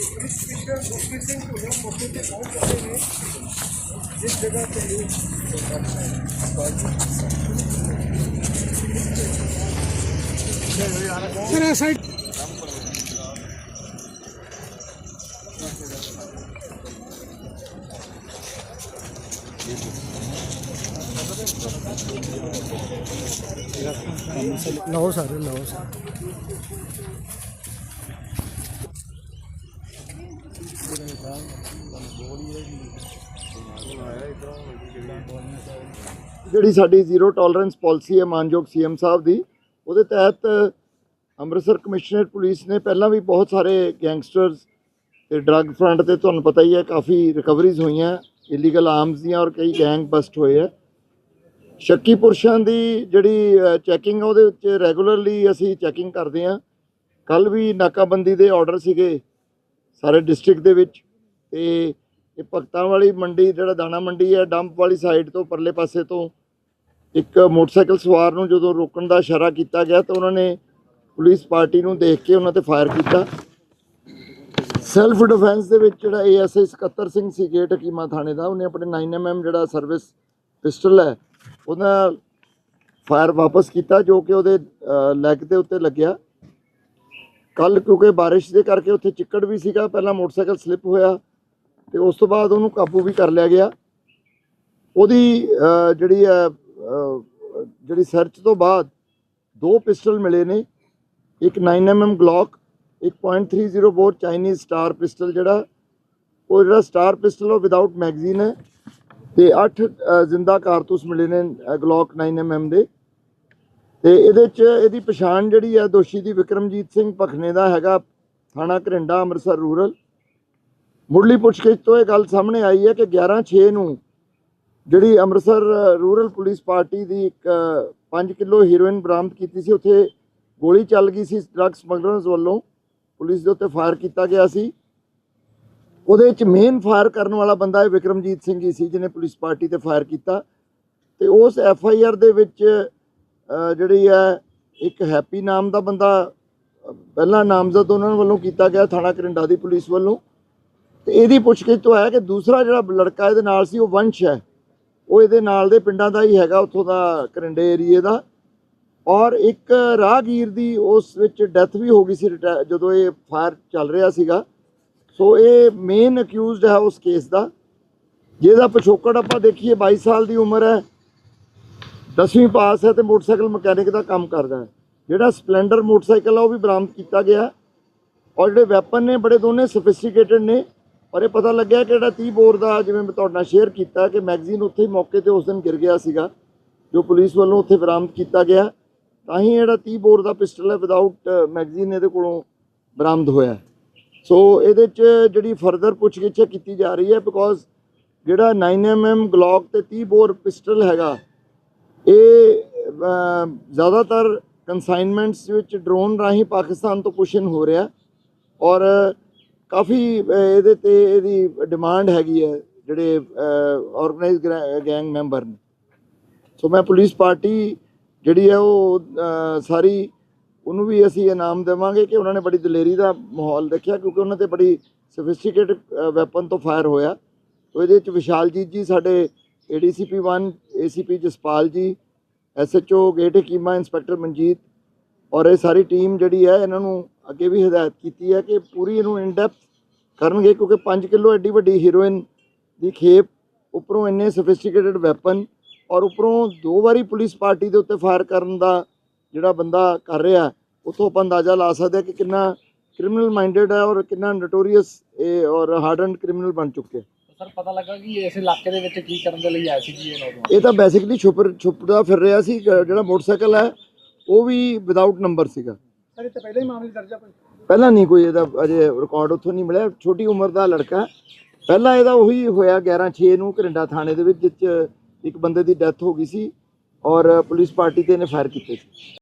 Speaker Gurpreet sir ਇਹ side ਲਓ sir ਲਓ ਸਰ ਜਿਹੜੀ ਸਾਡੀ ਜ਼ੀਰੋ ਟੋਲਰੈਂਸ ਪਾਲਿਸੀ ਹੈ ਮਾਨਯੋਗ ਸੀਐਮ ਸਾਹਿਬ ਦੀ, ਉਹਦੇ ਤਹਿਤ ਅੰਮ੍ਰਿਤਸਰ ਕਮਿਸ਼ਨਰੇਟ ਪੁਲਿਸ ਨੇ ਪਹਿਲਾਂ ਵੀ ਬਹੁਤ ਸਾਰੇ ਗੈਂਗਸਟਰਸ ਤੇ ਡਰੱਗ ਫਰੰਟ ਤੇ ਤੁਹਾਨੂੰ ਪਤਾ ਹੀ ਹੈ ਕਾਫੀ ਰਿਕਵਰੀਜ਼ ਹੋਈਆਂ ਇਲੀਗਲ ਆਰਮਸ ਦੀਆਂ ਔਰ ਕਈ ਗੈਂਗ ਬਸਟ ਹੋਏ ਆ। ਸ਼ੱਕੀ ਪੁਰਸ਼ਾਂ ਦੀ ਜਿਹੜੀ ਚੈਕਿੰਗ ਉਹਦੇ ਵਿੱਚ ਰੈਗੂਲਰਲੀ ਅਸੀਂ ਚੈਕਿੰਗ ਕਰਦੇ ਆ ਕੱਲ ਵੀ ਨਾਕਾਬੰਦੀ ਦੇ ਆਰਡਰ ਸੀਗੇ। ਸਾਰੇ ਡਿਸਟ੍ਰਿਕਟ ਦੇ ਵਿੱਚ। ਤੇ ਇਹ ਭਗਤਾਂ ਵਾਲੀ ਮੰਡੀ, ਜਿਹੜਾ ਦਾਣਾ ਮੰਡੀ ਹੈ ਡੰਪ ਵਾਲੀ ਸਾਈਡ ਤੋਂ, ਪਰਲੇ ਪਾਸੇ ਤੋਂ ਇੱਕ ਮੋਟਰਸਾਈਕਲ ਸਵਾਰ ਨੂੰ ਜਦੋਂ ਰੋਕਣ ਦਾ ਇਸ਼ਾਰਾ ਕੀਤਾ ਗਿਆ, ਤਾਂ ਉਹਨਾਂ ਨੇ ਪੁਲਿਸ ਪਾਰਟੀ ਨੂੰ ਦੇਖ ਕੇ ਉਹਨਾਂ ਤੇ ਫਾਇਰ ਕੀਤਾ। ਸੈਲਫ ਡਿਫੈਂਸ ਦੇ ਵਿੱਚ ਜਿਹੜਾ ਏਐਸਆਈ ਸਕੱਤਰ ਸਿੰਘ ਸੀ ਗੇਟ ਹਕੀਮਾ ਥਾਣੇ ਦਾ, ਉਹਨੇ ਆਪਣੇ 9mm ਜਿਹੜਾ ਸਰਵਿਸ ਪਿਸਟਲ ਹੈ, ਉਹਦਾ ਫਾਇਰ ਵਾਪਸ ਕੀਤਾ, ਜੋ ਕਿ ਉਹਦੇ ਲੈਗ ਦੇ ਉੱਤੇ ਲੱਗਿਆ। ਕੱਲ ਕਿਉਂਕਿ ਬਾਰਿਸ਼ ਦੇ ਕਰਕੇ ਉੱਥੇ ਚਿੱਕੜ ਵੀ ਸੀਗਾ, ਪਹਿਲਾਂ ਮੋਟਰਸਾਈਕਲ ਸਲਿੱਪ ਹੋਇਆ ਤੇ ਉਸ ਤੋਂ ਬਾਅਦ ਉਹਨੂੰ ਕਾਬੂ ਵੀ ਕਰ ਲਿਆ ਗਿਆ। ਉਹਦੀ ਜਿਹੜੀ ਹੈ ਜਿਹੜੀ ਸਰਚ ਤੋਂ ਬਾਅਦ ਦੋ ਪਿਸਟਲ ਮਿਲੇ ਨੇ, ਇੱਕ 9mm ਗਲੌਕ ਇੱਕ .30 ਬੋਰ ਚਾਈਨੀਜ਼ ਸਟਾਰ ਪਿਸਟਲ ਜਿਹੜਾ, ਉਹ ਜਿਹੜਾ ਸਟਾਰ ਪਿਸਟਲ ਉਹ ਵਿਦਆਊਟ ਮੈਗਜ਼ੀਨ ਹੈ ਤੇ 8 ਜ਼ਿੰਦਾ ਕਾਰਤੂਸ ਮਿਲੇ ਨੇ ਗਲੌਕ 9mm ਦੇ। ਤੇ ਇਹਦੇ ਚ ਇਹਦੀ ਪਛਾਣ ਜਿਹੜੀ ਹੈ ਦੋਸ਼ੀ ਦੀ ਵਿਕਰਮਜੀਤ ਸਿੰਘ ਭਖਨੇ ਦਾ ਹੈਗਾ, ਥਾਣਾ ਘਰਿੰਡਾ, ਅੰਮ੍ਰਿਤਸਰ ਰੂਰਲ। ਮੁੱਢਲੀ ਪੁੱਛਗਿੱਛ ਤੋਂ ਇਹ ਗੱਲ ਸਾਹਮਣੇ ਆਈ ਹੈ ਕਿ 11/6 ਨੂੰ ਜਿਹੜੀ ਅੰਮ੍ਰਿਤਸਰ ਰੂਰਲ ਪੁਲਿਸ ਪਾਰਟੀ ਦੀ ਇੱਕ 5 ਕਿਲੋ ਹੀਰੋਇਨ ਬਰਾਮਦ ਕੀਤੀ ਸੀ, ਉੱਥੇ ਗੋਲੀ ਚੱਲ ਗਈ ਸੀ ਡਰੱਗ ਸਮਗਲਰਸ ਵੱਲੋਂ, ਪੁਲਿਸ ਦੇ ਉੱਤੇ ਫਾਇਰ ਕੀਤਾ ਗਿਆ ਸੀ। ਉਹਦੇ ਵਿੱਚ ਮੇਨ ਫਾਇਰ ਕਰਨ ਵਾਲਾ ਬੰਦਾ ਇਹ ਵਿਕਰਮਜੀਤ ਸਿੰਘ ਹੀ ਸੀ, ਜਿਹਨੇ ਪੁਲਿਸ ਪਾਰਟੀ ਤੇ ਫਾਇਰ ਕੀਤਾ। ਤੇ ਉਸ ਐਫ ਆਈ ਆਰ ਦੇ ਵਿੱਚ ਜਿਹੜੀ ਹੈ ਇੱਕ ਹੈਪੀ ਨਾਮ ਦਾ ਬੰਦਾ ਅਹ, ਪਹਿਲਾ ਨਾਮਜ਼ਦ ਉਹਨਾਂ ਵੱਲੋਂ ਕੀਤਾ ਗਿਆ ਥਾਣਾ ਕਰਿੰਡਾ ਦੀ ਪੁਲਿਸ ਵੱਲੋਂ। ਤੇ ਇਹਦੀ ਪੁੱਛਗਿੱਛ ਤੋਂ ਆਇਆ ਕਿ ਦੂਸਰਾ ਜਿਹੜਾ ਲੜਕਾ ਇਹਦੇ ਨਾਲ ਸੀ ਉਹ ਵੰਸ਼ ਹੈ। ਉਹ ਇਹਦੇ ਨਾਲ ਦੇ ਪਿੰਡਾਂ ਦਾ ਹੀ ਹੈਗਾ ਉੱਥੋਂ ਦਾ ਕਰਿੰਡੇ ਏਰੀਏ ਦਾ। ਔਰ ਇੱਕ ਰਾਹਗੀਰ ਦੀ ਉਸ ਵਿੱਚ ਡੈਥ ਵੀ ਹੋ ਗਈ ਸੀ ਰਿਟਾ- ਜਦੋਂ ਇਹ ਫਾਇਰ ਚੱਲ ਰਿਹਾ ਸੀਗਾ। ਸੋ ਇਹ ਮੇਨ ਅਕਿਊਜ਼ਡ ਹੈ ਉਸ ਕੇਸ ਦਾ। ਜਿਹਦਾ ਪਿਛੋਕੜ ਆਪਾਂ ਦੇਖੀਏ 22 ਸਾਲ ਦੀ ਉਮਰ ਹੈ। 10ਵੀਂ ਪਾਸ ਹੈ ਤੇ ਮੋਟਰਸਾਈਕਲ ਮਕੈਨਿਕ ਦਾ ਕੰਮ ਕਰਦਾ ਹੈ। ਜਿਹੜਾ ਸਪਲੈਂਡਰ ਮੋਟਰਸਾਈਕਲ ਆ, ਉਹ ਵੀ ਬਰਾਮਦ ਕੀਤਾ ਗਿਆ ਔਰ ਜਿਹੜੇ ਵੈਪਨ ਨੇ, ਬੜੇ ਦੋਨੇ ਸੋਫਿਸਟੀਕੇਟਡ ਨੇ। ਔਰ ਇਹ ਪਤਾ ਲੱਗਿਆ ਕਿ ਜਿਹੜਾ 30 ਬੋਰ ਦਾ ਜਿਵੇਂ ਮੈਂ ਤੁਹਾਡੇ ਨਾਲ ਸ਼ੇਅਰ ਕੀਤਾ ਕਿ ਮੈਗਜ਼ੀਨ ਉੱਥੇ ਹੀ ਮੌਕੇ ਤੇ ਉਸ ਦਿਨ ਗਿਰ ਗਿਆ ਸੀਗਾ, ਜੋ ਪੁਲਿਸ ਵੱਲੋਂ ਉੱਥੇ ਬਰਾਮਦ ਕੀਤਾ ਗਿਆ। ਤਾਂ ਹੀ ਜਿਹੜਾ 30 ਬੋਰ ਦਾ ਪਿਸਟਲ ਹੈ ਵਿਦਆਊਟ ਮੈਗਜ਼ੀਨ ਇਹਦੇ ਕੋਲੋਂ ਬਰਾਮਦ ਹੋਇਆ ਸੋ ਇਹਦੇ ਚ ਜਿਹੜੀ ਫਰਦਰ ਪੁੱਛਗਿੱਛ ਕੀਤੀ ਜਾ ਰਹੀ ਹੈ ਬਿਕੋਜ਼ ਜਿਹੜਾ 9mm ਗਲੌਕ ਤੇ 30 ਬੋਰ ਪਿਸਟਲ ਹੈਗਾ ਇਹ ਜ਼ਿਆਦਾਤਰ ਕਨਸਾਈਨਮੈਂਟਸ ਵਿੱਚ ਡਰੋਨ ਰਾਹੀਂ ਪਾਕਿਸਤਾਨ ਤੋਂ ਪੁਸ਼ਨ ਹੋ ਰਿਹਾ ਔਰ ਕਾਫੀ ਇਹਦੇ ਤੇ ਇਹਦੀ ਡਿਮਾਂਡ ਹੈਗੀ ਹੈ ਜਿਹੜੇ ਆਰਗੇਨਾਈਜ਼ ਗੈਂਗ ਮੈਂਬਰ ਨੇ। ਸੋ ਮੈਂ ਪੁਲਿਸ ਪਾਰਟੀ ਜਿਹੜੀ ਹੈ ਉਹ ਸਾਰੀ ਉਹਨੂੰ ਵੀ ਅਸੀਂ ਇਨਾਮ ਦੇਵਾਂਗੇ ਕਿ ਉਹਨਾਂ ਨੇ ਬੜੀ ਦਲੇਰੀ ਦਾ ਮਾਹੌਲ ਦੇਖਿਆ ਕਿਉਂਕਿ ਉਹਨਾਂ ਤੇ ਬੜੀ ਸੋਫਿਸਟੀਕੇਟਡ ਵੈਪਨ ਤੋਂ ਫਾਇਰ ਹੋਇਆ। ਤੋ ਇਹਦੇ ਵਿੱਚ ਵਿਸ਼ਾਲਜੀਤ ਜੀ ਸਾਡੇ ADCP 1 ACP Jaspal ji SHO gate keema inspector Manjit ਔਰ ਇਹ ਸਾਰੀ ਟੀਮ ਜਿਹੜੀ ਹੈ ਇਹਨਾਂ ਨੂੰ ਅੱਗੇ ਵੀ ਹਦਾਇਤ ਕੀਤੀ ਹੈ ਕਿ ਪੂਰੀ ਇਹਨੂੰ ਇਨ ਡੈਪਥ ਕਰਨਗੇ ਕਿਉਂਕਿ 5 ਕਿਲੋ ਐਡੀ ਵੱਡੀ ਹੀਰੋਇਨ ਦੀ ਖੇਪ ਉੱਪਰੋਂ ਇੰਨੇ ਸੋਫਿਸਟੀਕੇਟਡ ਵੈਪਨ ਔਰ ਉੱਪਰੋਂ ਦੋ ਵਾਰੀ ਪੁਲਿਸ ਪਾਰਟੀ ਦੇ ਉੱਤੇ ਫਾਇਰ ਕਰਨ ਦਾ ਜਿਹੜਾ ਬੰਦਾ ਕਰ ਰਿਹਾ, ਉਥੋਂ ਆਪਾਂ ਅੰਦਾਜ਼ਾ ਲਾ ਸਕਦੇ ਹਾਂ ਕਿ ਕਿੰਨਾ ਕ੍ਰਿਮੀਨਲ ਮਾਈਂਡਡ ਹੈ ਔਰ ਕਿੰਨਾ ਨਟੋਰੀਅਸ ਇਹ ਔਰ ਹਾਰਡਨਡ ਕ੍ਰਿਮੀਨਲ ਬਣ ਚੁੱਕੇ। ਸਰ ਪਤਾ ਲੱਗਾ ਕਿ ਇਸ ਇਲਾਕੇ ਦੇ ਵਿੱਚ ਕੀ ਕਰਨ ਦੇ ਲਈ ਆਏ ਸੀ ਜੀ ਇਹ ਨੌਜਵਾਨ? ਇਹ ਤਾਂ ਬੇਸਿਕਲੀ ਛੁਪ ਛੁਪਦਾ ਫਿਰ ਰਿਹਾ ਸੀ ਜਿਹੜਾ ਮੋਟਰਸਾਈਕਲ ਹੈ ਉਹ ਵੀ ਵਿਦਆਊਟ ਨੰਬਰ ਸੀਗਾ। ਸਰ ਇਹ ਤਾਂ ਪਹਿਲਾਂ ਹੀ ਮਾਮਲੇ ਦਰਜ ਆ ਕੋਈ? ਪਹਿਲਾਂ ਨਹੀਂ ਕੋਈ ਇਹਦਾ ਅਜੇ ਰਿਕਾਰਡ ਉੱਥੋਂ ਨਹੀਂ ਮਿਲਿਆ। ਛੋਟੀ ਉਮਰ ਦਾ ਲੜਕਾ ਪਹਿਲਾਂ ਇਹਦਾ ਉਹੀ ਹੋਇਆ 11 6 ਨੂੰ ਘਰਿੰਡਾ ਥਾਣੇ ਦੇ ਵਿੱਚ ਜਿਸ 'ਚ ਇੱਕ ਬੰਦੇ ਦੀ ਡੈਥ ਹੋ ਗਈ ਸੀ ਔਰ ਪੁਲਿਸ ਪਾਰਟੀ ਤੇ ਇਹਨੇ ਫਾਇਰ ਕੀਤੇ ਸੀ।